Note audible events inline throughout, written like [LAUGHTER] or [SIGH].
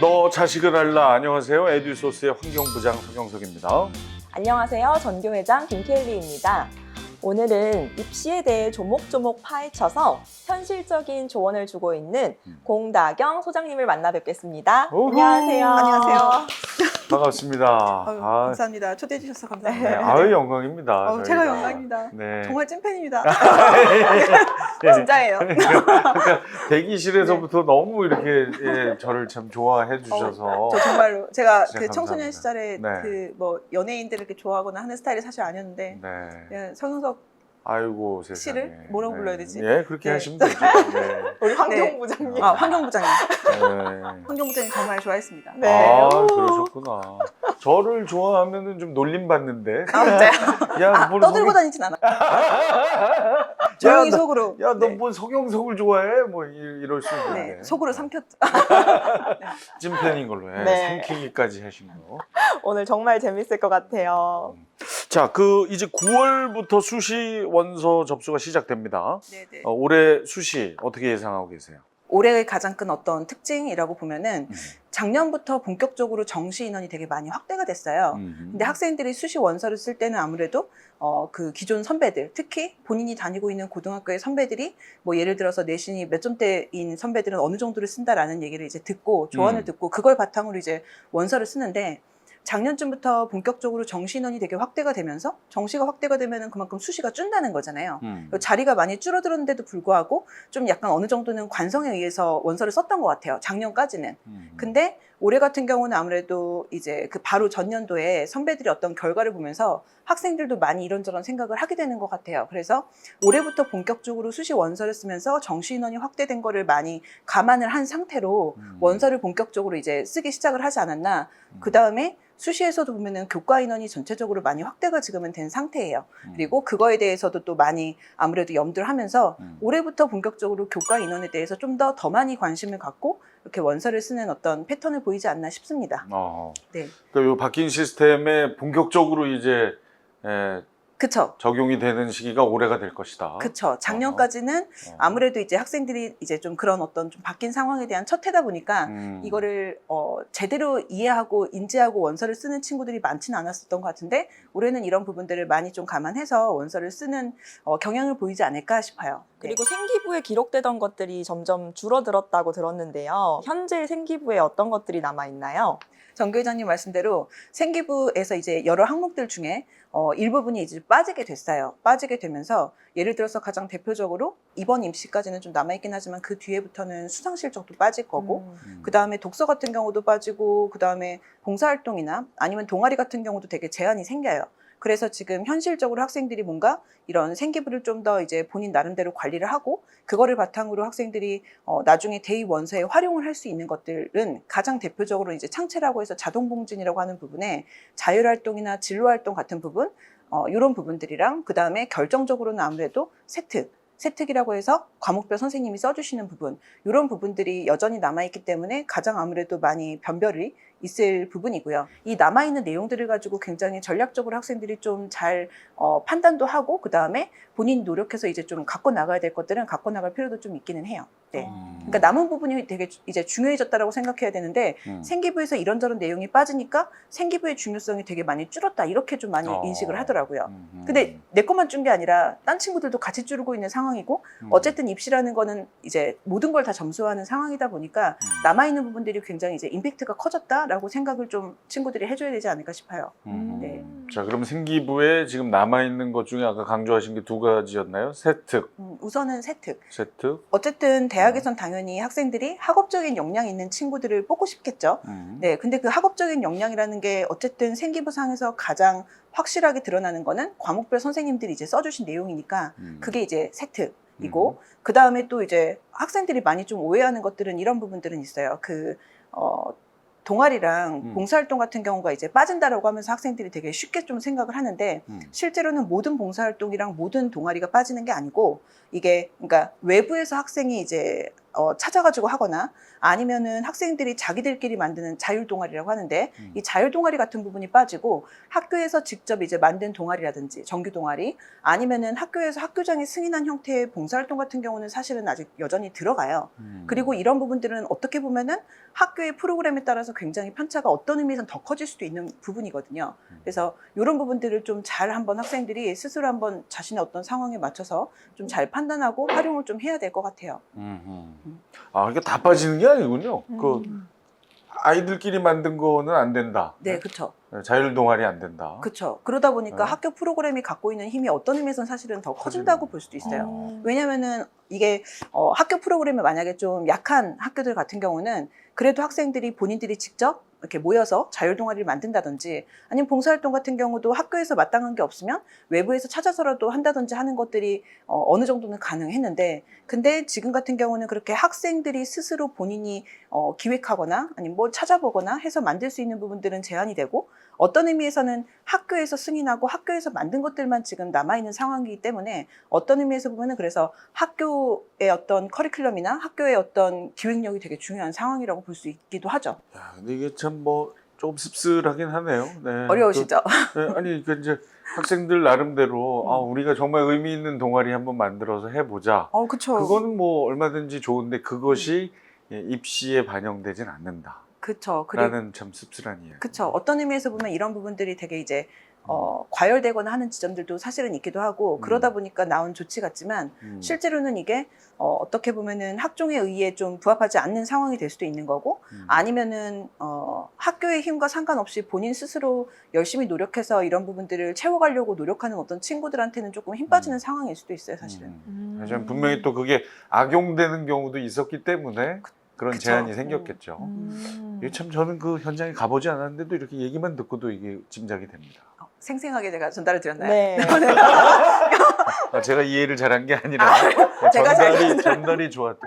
너 자식을 알라 안녕하세요 에듀소스의 환경부장 서경석입니다 안녕하세요. 전교회장 김켈리입니다. 오늘은 입시에 대해 조목조목 파헤쳐서 현실적인 조언을 주고 있는 음. 공다경 소장님을 만나 뵙겠습니다. 오호. 안녕하세요. 안녕하세요. 반갑습니다 아유, 아, 감사합니다. 초대해 주셔서 네, 감사합니다. 아유 영광입니다 저희가. 제가 영광입니다. 네. 정말 찐팬입니다. [LAUGHS] 예, 진짜예요. [LAUGHS] 그러니까 대기실에서부터 너무 이렇게 예, 저를 참 좋아해 주셔서 저 정말로 제가 진짜 그 감사합니다. 청소년 시절에 네. 그 뭐 연예인들을 이렇게 좋아하거나 하는 스타일이 사실 아니었는데 네. 예, 성윤석 아이고 세상에 씨를 뭐라고 불러야 되지? 예 그렇게 네. 하시면 되죠 네. [LAUGHS] 우리 네. 환경부장님. 아 환경부장님, 네. 환경부장님 정말 좋아했습니다. 네. 아 오. 그러셨구나 저를 좋아하면은 좀 놀림 받는데 아, 진짜요? 야, 아, 뭘 떠들고 속이- 다니진 않아. [LAUGHS] 조용히 너- 속으로. 야, 너 네. 뭔 석영석을 좋아해? 뭐 이- 이럴 수 있는데. 네, 속으로 삼켰. [LAUGHS] 찐팬인 걸로 해. 네. 삼키기까지 하신 거. 오늘 정말 재밌을 것 같아요. 자, 그 이제 9월부터 수시 원서 접수가 시작됩니다. 네네. 어, 올해 수시 어떻게 예상하고 계세요? 올해의 가장 큰 어떤 특징이라고 보면은 음. 작년부터 본격적으로 정시 인원이 되게 많이 확대가 됐어요. 음. 근데 학생들이 수시 원서를 쓸 때는 아무래도 어, 그 기존 선배들, 특히 본인이 다니고 있는 고등학교의 선배들이 뭐 예를 들어서 내신이 몇 점대인 선배들은 어느 정도를 쓴다라는 얘기를 이제 듣고 조언을 음. 듣고 그걸 바탕으로 이제 원서를 쓰는데 작년쯤부터 본격적으로 정시 인원이 되게 확대가 되면서 정시가 확대가 되면은 그만큼 수시가 준다는 거잖아요. 음. 자리가 많이 줄어들었는데도 불구하고 좀 약간 어느 정도는 관성에 의해서 원서를 썼던 것 같아요. 작년까지는. 음. 근데 올해 같은 경우는 아무래도 이제 그 바로 전년도에 선배들이 어떤 결과를 보면서 학생들도 많이 이런저런 생각을 하게 되는 것 같아요. 그래서 올해부터 본격적으로 수시 원서를 쓰면서 정시 인원이 확대된 거를 많이 감안을 한 상태로 음. 원서를 본격적으로 이제 쓰기 시작을 하지 않았나. 음. 그 다음에 수시에서도 보면은 교과 인원이 전체적으로 많이 확대가 지금은 된 상태예요. 음. 그리고 그거에 대해서도 또 많이 아무래도 염두를 하면서 음. 올해부터 본격적으로 교과 인원에 대해서 좀 더더 많이 관심을 갖고 이렇게 원서를 쓰는 어떤 패턴을 보이지 않나 싶습니다. 어. 네, 그러니까 요 바뀐 시스템에 본격적으로 이제 에, 그쵸. 적용이 되는 시기가 올해가 될 것이다. 그쵸. 작년까지는 어. 아무래도 이제 학생들이 이제 좀 그런 어떤 좀 바뀐 상황에 대한 첫 해다 보니까 음. 이거를 어, 제대로 이해하고 인지하고 원서를 쓰는 친구들이 많지는 않았었던 것 같은데 올해는 이런 부분들을 많이 좀 감안해서 원서를 쓰는 어, 경향을 보이지 않을까 싶어요. 네. 그리고 생기부에 기록되던 것들이 점점 줄어들었다고 들었는데요. 현재 생기부에 어떤 것들이 남아 있나요? 정 교장님 말씀대로 생기부에서 이제 여러 항목들 중에 어, 일부분이 이제 빠지게 됐어요. 빠지게 되면서 예를 들어서 가장 대표적으로 이번 임시까지는 좀 남아있긴 하지만 그 뒤에부터는 수상 실적도 빠질 거고 음. 음. 그 다음에 독서 같은 경우도 빠지고 그 다음에 봉사활동이나 아니면 동아리 같은 경우도 되게 제한이 생겨요. 그래서 지금 현실적으로 학생들이 뭔가 이런 생기부를 좀 더 이제 본인 나름대로 관리를 하고 그거를 바탕으로 학생들이 어, 나중에 대입 원서에 활용을 할 수 있는 것들은 가장 대표적으로 이제 창체라고 해서 자동봉진이라고 하는 부분에 자율활동이나 진로활동 같은 부분 어, 이런 부분들이랑 그 다음에 결정적으로는 아무래도 세특 세특이라고 해서 과목별 선생님이 써주시는 부분 이런 부분들이 여전히 남아있기 때문에 가장 아무래도 많이 변별이 있을 부분이고요. 이 남아있는 내용들을 가지고 굉장히 전략적으로 학생들이 좀잘 어, 판단도 하고 그 다음에 본인이 노력해서 이제 좀 갖고 나가야 될 것들은 갖고 나갈 필요도 좀 있기는 해요. 네. 음. 그러니까 남은 부분이 되게 주- 이제 중요해졌다라고 생각해야 되는데 음. 생기부에서 이런저런 내용이 빠지니까 생기부의 중요성이 되게 많이 줄었다 이렇게 좀 많이 어. 인식을 하더라고요. 음. 근데 내 것만 준 게 아니라 딴 친구들도 같이 줄고 있는 상황이고 음. 어쨌든 입시라는 거는 이제 모든 걸 다 점수하는 상황이다 보니까 음. 남아 있는 부분들이 굉장히 이제 임팩트가 커졌다 라고 생각을 좀 친구들이 해줘야 되지 않을까 싶어요. 음. 네. 자, 그럼 생기부에 지금 남아 있는 것 중에 아까 강조하신 게 두 가지였나요? 세특, 음, 우선은 세특. 세특. 어쨌든 대학에선 당연히 학생들이 학업적인 역량이 있는 친구들을 뽑고 싶겠죠. 음. 네, 근데 그 학업적인 역량이라는 게 어쨌든 생기부상에서 가장 확실하게 드러나는 거는 과목별 선생님들이 이제 써주신 내용이니까 음. 그게 이제 세특 이고 그 다음에 또 이제 학생들이 많이 좀 오해하는 것들은 이런 부분들은 있어요. 그 어, 동아리랑 음. 봉사활동 같은 경우가 이제 빠진다라고 하면서 학생들이 되게 쉽게 좀 생각을 하는데 음. 실제로는 모든 봉사활동이랑 모든 동아리가 빠지는 게 아니고 이게 그러니까 외부에서 학생이 이제 어, 찾아가지고 하거나 아니면은 학생들이 자기들끼리 만드는 자율 동아리라고 하는데 음. 이 자율 동아리 같은 부분이 빠지고 학교에서 직접 이제 만든 동아리라든지 정규 동아리 아니면은 학교에서 학교장이 승인한 형태의 봉사활동 같은 경우는 사실은 아직 여전히 들어가요. 음. 그리고 이런 부분들은 어떻게 보면은 학교의 프로그램에 따라서 굉장히 편차가 어떤 의미에선 더 커질 수도 있는 부분이거든요. 음. 그래서 이런 부분들을 좀 잘 한번 학생들이 스스로 한번 자신의 어떤 상황에 맞춰서 좀 잘 판단하고 활용을 좀 해야 될 것 같아요. 음, 음. 음. 아, 그러니까 다 빠지는 게 아니군요. 그 음. 아이들끼리 만든 거는 안 된다. 네, 그렇죠. 자율 동아리 안 된다. 그렇죠. 그러다 보니까 네. 학교 프로그램이 갖고 있는 힘이 어떤 의미에선 사실은 더 커진다고. 볼 수도 있어요. 어. 왜냐면은 이게 어, 학교 프로그램이 만약에 좀 약한 학교들 같은 경우는 그래도 학생들이 본인들이 직접 이렇게 모여서 자율 동아리를 만든다든지 아니면 봉사활동 같은 경우도 학교에서 마땅한 게 없으면 외부에서 찾아서라도 한다든지 하는 것들이 어, 어느 정도는 가능했는데 근데 지금 같은 경우는 그렇게 학생들이 스스로 본인이 어, 기획하거나 아니면 뭘 찾아보거나 해서 만들 수 있는 부분들은 제한이 되고 어떤 의미에서는 학교에서 승인하고 학교에서 만든 것들만 지금 남아있는 상황이기 때문에 어떤 의미에서 보면은 그래서 학교의 어떤 커리큘럼이나 학교의 어떤 기획력이 되게 중요한 상황이라고 볼 수 있기도 하죠. 야, 근데 이게 참뭐좀 씁쓸하긴 하네요. 네. 어려우시죠? 그, 네, 아니 그 이제 학생들 나름대로 음. 아, 우리가 정말 의미 있는 동아리 한번 만들어서 해보자. 어, 그쵸. 그거는 뭐 얼마든지 좋은데 그것이 예, 입시에 반영되진 않는다. 그쵸. 그리고 라는 참 씁쓸한 이야기. 그쵸. 어떤 의미에서 보면 이런 부분들이 되게 이제 어, 과열되거나 하는 지점들도 사실은 있기도 하고 음. 그러다 보니까 나온 조치 같지만 음. 실제로는 이게 어, 어떻게 보면은 학종에 의해 좀 부합하지 않는 상황이 될 수도 있는 거고 음. 아니면은 어, 학교의 힘과 상관없이 본인 스스로 열심히 노력해서 이런 부분들을 채워가려고 노력하는 어떤 친구들한테는 조금 힘 빠지는 음. 상황일 수도 있어요, 사실은. 음. 음. 하지만 분명히 또 그게 악용되는 경우도 있었기 때문에 그런 그쵸. 제한이 생겼겠죠. 음. 이게 참 저는 그 현장에 가보지 않았는데도 이렇게 얘기만 듣고도 이게 짐작이 됩니다. 어, 생생하게 제가 전달을 드렸나요? 네. [LAUGHS] 아, 제가 이해를 잘한 게 아니라 제가 전달이 전달이 좋았던.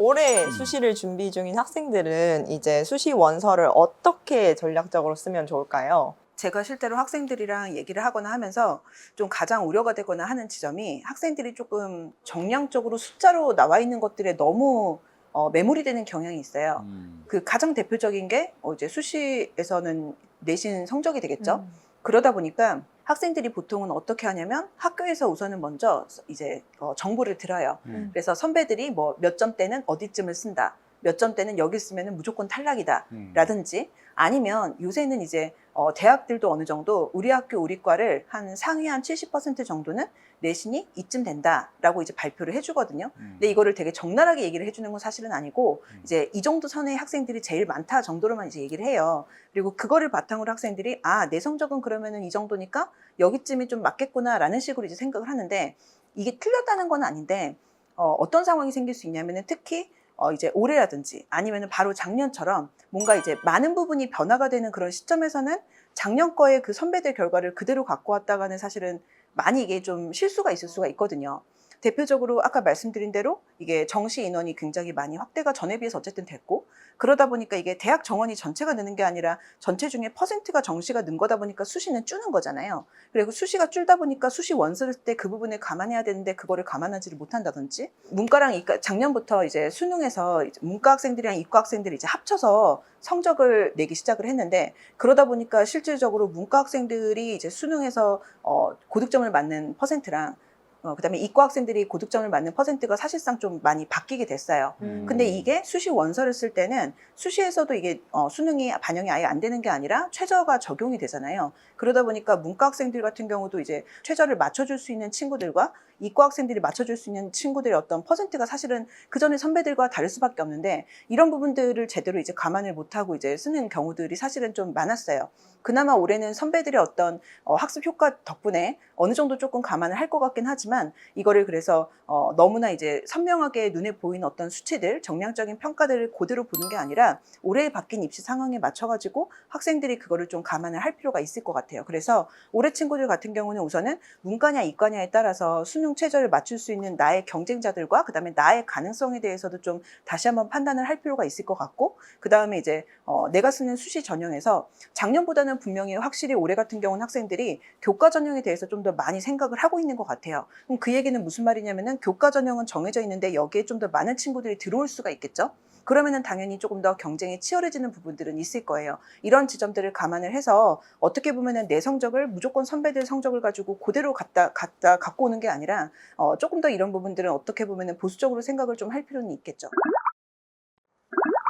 올해 음. 수시를 준비 중인 학생들은 이제 수시 원서를 어떻게 전략적으로 쓰면 좋을까요? 제가 실제로 학생들이랑 얘기를 하거나 하면서 좀 가장 우려가 되거나 하는 지점이 학생들이 조금 정량적으로 숫자로 나와 있는 것들에 너무 어, 매몰이 되는 경향이 있어요. 음. 그 가장 대표적인 게 어, 이제 수시에서는 내신 성적이 되겠죠. 음. 그러다 보니까 학생들이 보통은 어떻게 하냐면 학교에서 우선은 먼저 이제 어, 정보를 들어요. 음. 그래서 선배들이 뭐 몇 점대는 어디쯤을 쓴다. 몇 점대는 여기 쓰면 무조건 탈락이다. 음. 라든지 아니면 요새는 이제 어, 대학들도 어느 정도 우리 학교 우리 과를 한 상위 한 70% 정도는 내신이 이쯤 된다라고 이제 발표를 해주거든요. 음. 근데 이거를 되게 적나라하게 얘기를 해주는 건 사실은 아니고 음. 이제 이 정도 선의 학생들이 제일 많다 정도로만 이제 얘기를 해요. 그리고 그거를 바탕으로 학생들이 아 내 성적은 그러면은 이 정도니까 여기쯤이 좀 맞겠구나라는 식으로 이제 생각을 하는데 이게 틀렸다는 건 아닌데 어, 어떤 상황이 생길 수 있냐면은 특히 어, 이제 올해라든지 아니면은 바로 작년처럼 뭔가 이제 많은 부분이 변화가 되는 그런 시점에서는 작년 거의 그 선배들 결과를 그대로 갖고 왔다가는 사실은 많이 이게 좀 실수가 있을 수가 있거든요. 대표적으로 아까 말씀드린 대로 이게 정시 인원이 굉장히 많이 확대가 전에 비해서 어쨌든 됐고 그러다 보니까 이게 대학 정원이 전체가 느는 게 아니라 전체 중에 퍼센트가 정시가 는 거다 보니까 수시는 줄는 거잖아요. 그리고 수시가 줄다 보니까 수시 원서를 쓸때그 부분을 감안해야 되는데 그거를 감안하지를 못한다든지 문과랑 이과 작년부터 이제 수능에서 이제 문과 학생들이랑 이과 학생들이 이제 합쳐서 성적을 내기 시작을 했는데 그러다 보니까 실질적으로 문과 학생들이 이제 수능에서 어, 고득점을 맞는 퍼센트랑 어, 그다음에 이과 학생들이 고득점을 맞는 퍼센트가 사실상 좀 많이 바뀌게 됐어요. 음. 근데 이게 수시 원서를 쓸 때는 수시에서도 이게 어, 수능이 반영이 아예 안 되는 게 아니라 최저가 적용이 되잖아요. 그러다 보니까 문과 학생들 같은 경우도 이제 최저를 맞춰줄 수 있는 친구들과 이과 학생들이 맞춰줄 수 있는 친구들의 어떤 퍼센트가 사실은 그 전에 선배들과 다를 수밖에 없는데 이런 부분들을 제대로 이제 감안을 못하고 이제 쓰는 경우들이 사실은 좀 많았어요. 그나마 올해는 선배들의 어떤 어, 학습 효과 덕분에 어느 정도 조금 감안을 할 것 같긴 하지만 이거를 그래서 어, 너무나 이제 선명하게 눈에 보이는 어떤 수치들, 정량적인 평가들을 그대로 보는 게 아니라 올해 바뀐 입시 상황에 맞춰가지고 학생들이 그거를 좀 감안을 할 필요가 있을 것 같아요. 그래서 올해 친구들 같은 경우는 우선은 문과냐 이과냐에 따라서 수능 수능 최저를 맞출 수 있는 나의 경쟁자들과 그다음에 나의 가능성에 대해서도 좀 다시 한번 판단을 할 필요가 있을 것 같고 그다음에 이제 어, 내가 쓰는 수시 전형에서 작년보다는 분명히 확실히 올해 같은 경우는 학생들이 교과 전형에 대해서 좀 더 많이 생각을 하고 있는 것 같아요. 그럼 그 얘기는 무슨 말이냐면은 교과 전형은 정해져 있는데 여기에 좀 더 많은 친구들이 들어올 수가 있겠죠. 그러면은 당연히 조금 더 경쟁이 치열해지는 부분들은 있을 거예요. 이런 지점들을 감안을 해서 어떻게 보면은 내 성적을 무조건 선배들 성적을 가지고 그대로 갖다 갖다 갖고 오는 게 아니라 어, 조금 더 이런 부분들은 어떻게 보면은 보수적으로 생각을 좀 할 필요는 있겠죠.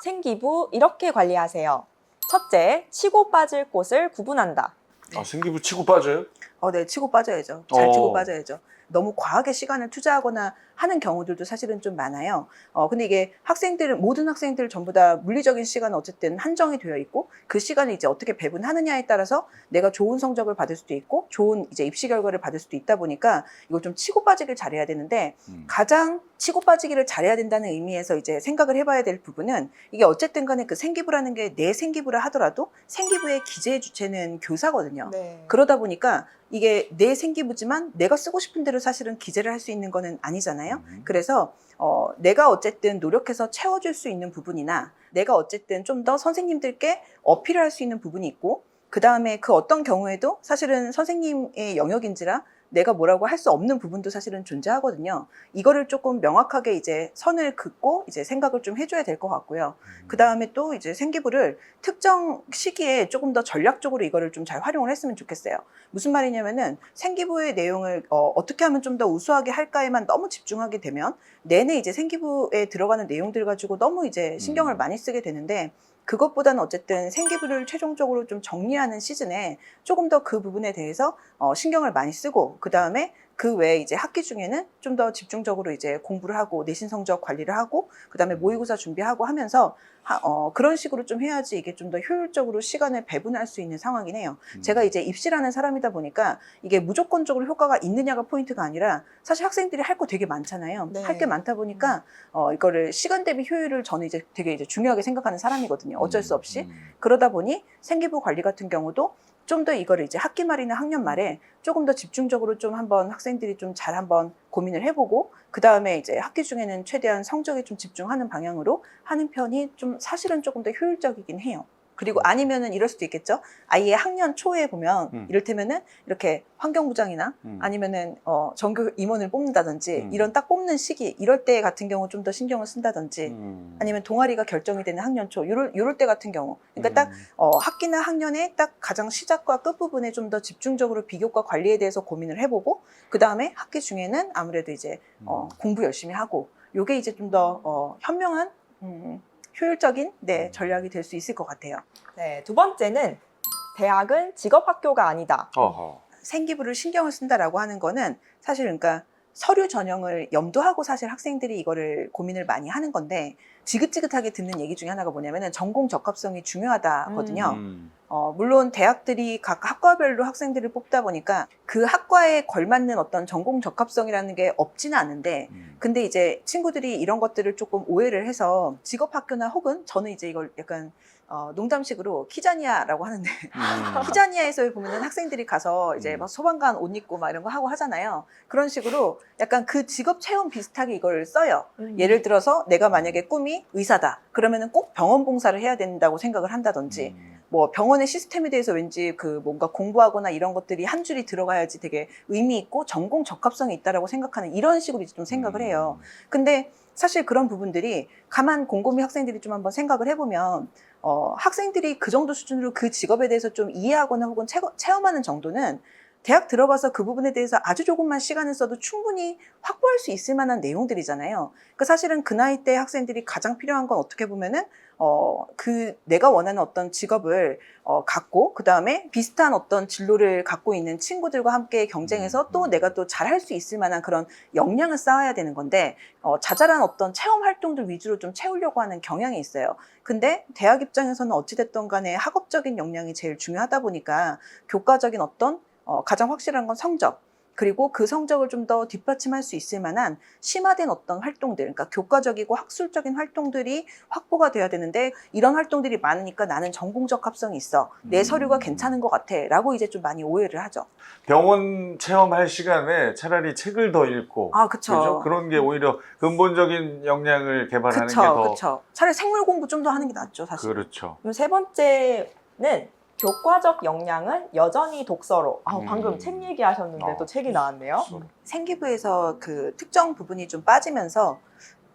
생기부 이렇게 관리하세요. 첫째, 치고 빠질 곳을 구분한다. 아, 생기부 치고 빠져요? 어, 네, 치고 빠져야죠. 잘 치고 어. 빠져야죠. 너무 과하게 시간을 투자하거나 하는 경우들도 사실은 좀 많아요. 어, 근데 이게 학생들, 모든 학생들 전부 다 물리적인 시간은 어쨌든 한정이 되어 있고 그 시간을 이제 어떻게 배분하느냐에 따라서 내가 좋은 성적을 받을 수도 있고 좋은 이제 입시 결과를 받을 수도 있다 보니까 이걸 좀 치고 빠지길 잘해야 되는데 음. 가장 치고 빠지기를 잘해야 된다는 의미에서 이제 생각을 해봐야 될 부분은 이게 어쨌든 간에 그 생기부라는 게 내 생기부라 하더라도 생기부의 기재의 주체는 교사거든요. 네. 그러다 보니까 이게 내 생기부지만 내가 쓰고 싶은 대로 사실은 기재를 할 수 있는 거는 아니잖아요. 음. 그래서 어, 내가 어쨌든 노력해서 채워줄 수 있는 부분이나 내가 어쨌든 좀 더 선생님들께 어필할 수 있는 부분이 있고 그 다음에 그 어떤 경우에도 사실은 선생님의 영역인지라 내가 뭐라고 할 수 없는 부분도 사실은 존재하거든요. 이거를 조금 명확하게 이제 선을 긋고 이제 생각을 좀 해줘야 될 것 같고요. 그 다음에 또 이제 생기부를 특정 시기에 조금 더 전략적으로 이거를 좀 잘 활용을 했으면 좋겠어요. 무슨 말이냐면은 생기부의 내용을 어, 떻게 하면 좀 더 우수하게 할까에만 너무 집중하게 되면 내내 이제 생기부에 들어가는 내용들 가지고 너무 이제 신경을 음. 많이 쓰게 되는데 그것보다는 어쨌든 생기부를 최종적으로 좀 정리하는 시즌에 조금 더 그 부분에 대해서 어, 신경을 많이 쓰고 그 다음에 그 외에 이제 학기 중에는 좀 더 집중적으로 이제 공부를 하고 내신 성적 관리를 하고 그 다음에 모의고사 준비하고 하면서 하- 어, 그런 식으로 좀 해야지 이게 좀 더 효율적으로 시간을 배분할 수 있는 상황이긴 해요. 음. 제가 이제 입시라는 사람이다 보니까 이게 무조건적으로 효과가 있느냐가 포인트가 아니라 사실 학생들이 할 거 되게 많잖아요. 네. 할게 많다 보니까 어, 이거를 시간 대비 효율을 저는 이제 되게 이제 중요하게 생각하는 사람이거든요. 어쩔 수 없이. 음. 그러다 보니 생기부 관리 같은 경우도 좀 더 이거를 이제 학기 말이나 학년 말에 조금 더 집중적으로 좀 한번 학생들이 좀 잘 한번 고민을 해보고 그 다음에 이제 학기 중에는 최대한 성적에 좀 집중하는 방향으로 하는 편이 좀 사실은 조금 더 효율적이긴 해요. 그리고 아니면은 이럴 수도 있겠죠. 아예 학년 초에 보면 음. 이를테면은 이렇게 환경부장이나 음. 아니면은 어 전교 임원을 뽑는다든지 음. 이런 딱 뽑는 시기 이럴 때 같은 경우 좀 더 신경을 쓴다든지 음. 아니면 동아리가 결정이 되는 학년 초 요럴 요럴 때 같은 경우 그러니까 딱 음. 어, 학기나 학년의 딱 가장 시작과 끝 부분에 좀 더 집중적으로 비교과 관리에 대해서 고민을 해보고 그 다음에 학기 중에는 아무래도 이제 어, 공부 열심히 하고 요게 이제 좀 더 어, 현명한 음, 효율적인 네 전략이 될 수 있을 것 같아요. 네, 두 번째는 대학은 직업학교가 아니다. 어허. 생기부를 신경을 쓴다라고 하는 거는 사실 그러니까 서류 전형을 염두하고 사실 학생들이 이거를 고민을 많이 하는 건데 지긋지긋하게 듣는 얘기 중에 하나가 뭐냐면은 전공 적합성이 중요하다거든요. 음. 어, 물론 대학들이 각 학과별로 학생들을 뽑다 보니까 그 학과에 걸맞는 어떤 전공 적합성이라는 게 없지는 않은데 음. 근데 이제 친구들이 이런 것들을 조금 오해를 해서 직업 학교나 혹은 저는 이제 이걸 약간 어, 농담식으로 키자니아라고 하는데 음. [LAUGHS] 키자니아에서 보면은 학생들이 가서 이제 음. 막 소방관 옷 입고 막 이런 거 하고 하잖아요. 그런 식으로 약간 그 직업 체험 비슷하게 이걸 써요. 음. 예를 들어서 내가 만약에 꿈이 의사다. 그러면은 꼭 병원 봉사를 해야 된다고 생각을 한다든지 음. 뭐 병원의 시스템에 대해서 왠지 그 뭔가 공부하거나 이런 것들이 한 줄이 들어가야지 되게 의미 있고 전공 적합성이 있다라고 생각하는 이런 식으로 이제 좀 생각을 해요. 근데 사실 그런 부분들이 가만 곰곰이 학생들이 좀 한번 생각을 해보면 어, 학생들이 그 정도 수준으로 그 직업에 대해서 좀 이해하거나 혹은 체, 체험하는 정도는 대학 들어가서 그 부분에 대해서 아주 조금만 시간을 써도 충분히 확보할 수 있을 만한 내용들이잖아요. 그 사실은 그 나이 때 학생들이 가장 필요한 건 어떻게 보면은 어, 그 내가 원하는 어떤 직업을 어, 갖고 그 다음에 비슷한 어떤 진로를 갖고 있는 친구들과 함께 경쟁해서 음, 또 음. 내가 또 잘할 수 있을 만한 그런 역량을 쌓아야 되는 건데 어, 자잘한 어떤 체험 활동들 위주로 좀 채우려고 하는 경향이 있어요. 근데 대학 입장에서는 어찌됐든 간에 학업적인 역량이 제일 중요하다 보니까 교과적인 어떤 어, 가장 확실한 건 성적 그리고 그 성적을 좀 더 뒷받침할 수 있을 만한 심화된 어떤 활동들, 그러니까 교과적이고 학술적인 활동들이 확보가 돼야 되는데 이런 활동들이 많으니까 나는 전공적 합성이 있어. 내 음. 서류가 괜찮은 것 같아. 라고 이제 좀 많이 오해를 하죠. 병원 체험할 시간에 차라리 책을 더 읽고 아, 그죠? 그쵸. 그런 게 오히려 근본적인 역량을 개발하는 게 그쵸, 더 그쵸. 차라리 생물 공부 좀 더 하는 게 낫죠, 사실. 그렇죠. 그럼 세 번째는 교과적 역량은 여전히 독서로. 아, 음. 방금 책 얘기하셨는데 어. 또 책이 나왔네요. 생기부에서 그 특정 부분이 좀 빠지면서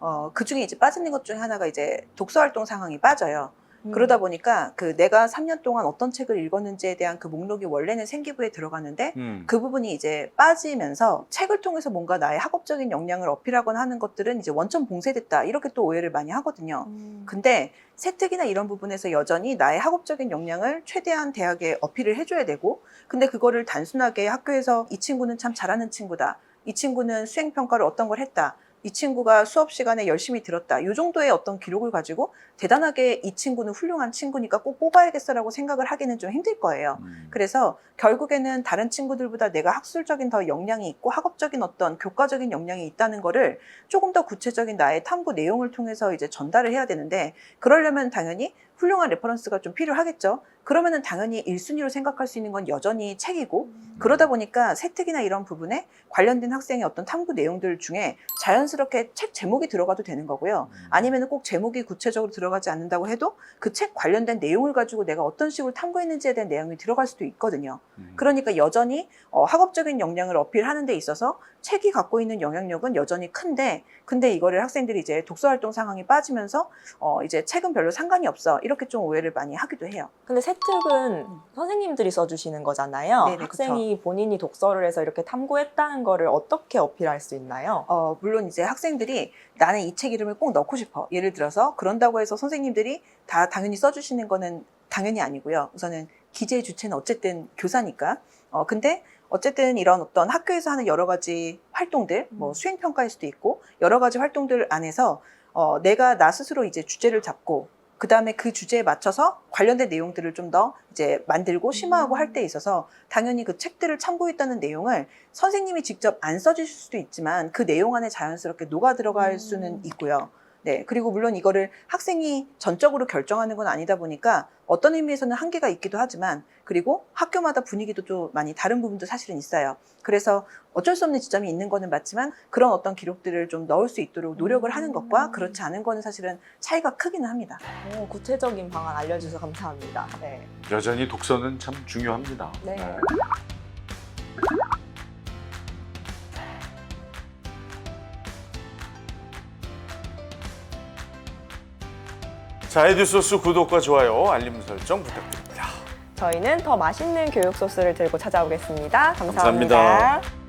어, 그 중에 이제 빠지는 것 중에 하나가 이제 독서 활동 상황이 빠져요. 음. 그러다 보니까 그 내가 3년 동안 어떤 책을 읽었는지에 대한 그 목록이 원래는 생기부에 들어가는데 음. 그 부분이 이제 빠지면서 책을 통해서 뭔가 나의 학업적인 역량을 어필하거나 하는 것들은 이제 원점 봉쇄됐다 이렇게 또 오해를 많이 하거든요. 음. 근데 세특이나 이런 부분에서 여전히 나의 학업적인 역량을 최대한 대학에 어필을 해줘야 되고 근데 그거를 단순하게 학교에서 이 친구는 참 잘하는 친구다 이 친구는 수행평가를 어떤 걸 했다 이 친구가 수업 시간에 열심히 들었다 이 정도의 어떤 기록을 가지고 대단하게 이 친구는 훌륭한 친구니까 꼭 뽑아야겠어라고 생각을 하기는 좀 힘들 거예요 음. 그래서 결국에는 다른 친구들보다 내가 학술적인 더 역량이 있고 학업적인 어떤 교과적인 역량이 있다는 거를 조금 더 구체적인 나의 탐구 내용을 통해서 이제 전달을 해야 되는데 그러려면 당연히 훌륭한 레퍼런스가 좀 필요하겠죠. 그러면은 당연히 1순위로 생각할 수 있는 건 여전히 책이고 그러다 보니까 세특이나 이런 부분에 관련된 학생의 어떤 탐구 내용들 중에 자연스럽게 책 제목이 들어가도 되는 거고요. 음. 아니면 꼭 제목이 구체적으로 들어가지 않는다고 해도 그 책 관련된 내용을 가지고 내가 어떤 식으로 탐구했는지에 대한 내용이 들어갈 수도 있거든요. 음. 그러니까 여전히 어, 학업적인 역량을 어필하는 데 있어서 책이 갖고 있는 영향력은 여전히 큰데 근데 이거를 학생들이 이제 독서 활동 상황이 빠지면서 어, 이제 책은 별로 상관이 없어 이렇게 좀 오해를 많이 하기도 해요. 근데 세특은 선생님들이 써주시는 거잖아요. 네네, 학생이 본인이 독서를 해서 이렇게 탐구했다는 거를 어떻게 어필할 수 있나요? 어, 물론 이제 학생들이 나는 이 책 이름을 꼭 넣고 싶어. 예를 들어서 그런다고 해서 선생님들이 다 당연히 써주시는 거는 당연히 아니고요. 우선은 기재의 주체는 어쨌든 교사니까. 어, 근데 어쨌든 이런 어떤 학교에서 하는 여러 가지 활동들, 뭐 음. 수행 평가일 수도 있고 여러 가지 활동들 안에서 어, 내가 나 스스로 이제 주제를 잡고 그 다음에 그 주제에 맞춰서 관련된 내용들을 좀 더 이제 만들고 심화하고 음. 할때 있어서 당연히 그 책들을 참고했다는 내용을 선생님이 직접 안 써주실 수도 있지만 그 내용 안에 자연스럽게 녹아 들어갈 음. 수는 있고요. 네. 그리고 물론 이거를 학생이 전적으로 결정하는 건 아니다 보니까 어떤 의미에서는 한계가 있기도 하지만 그리고 학교마다 분위기도 좀 많이 다른 부분도 사실은 있어요. 그래서 어쩔 수 없는 지점이 있는 거는 맞지만 그런 어떤 기록들을 좀 넣을 수 있도록 노력을 하는 것과 음. 그렇지 않은 거는 사실은 차이가 크기는 합니다. 오, 구체적인 방안 알려주셔서 감사합니다. 네. 여전히 독서는 참 중요합니다. 네. 자, 에듀소스 구독과 좋아요, 알림 설정 부탁드립니다. 저희는 더 맛있는 교육 소스를 들고 찾아오겠습니다 감사합니다. 감사합니다.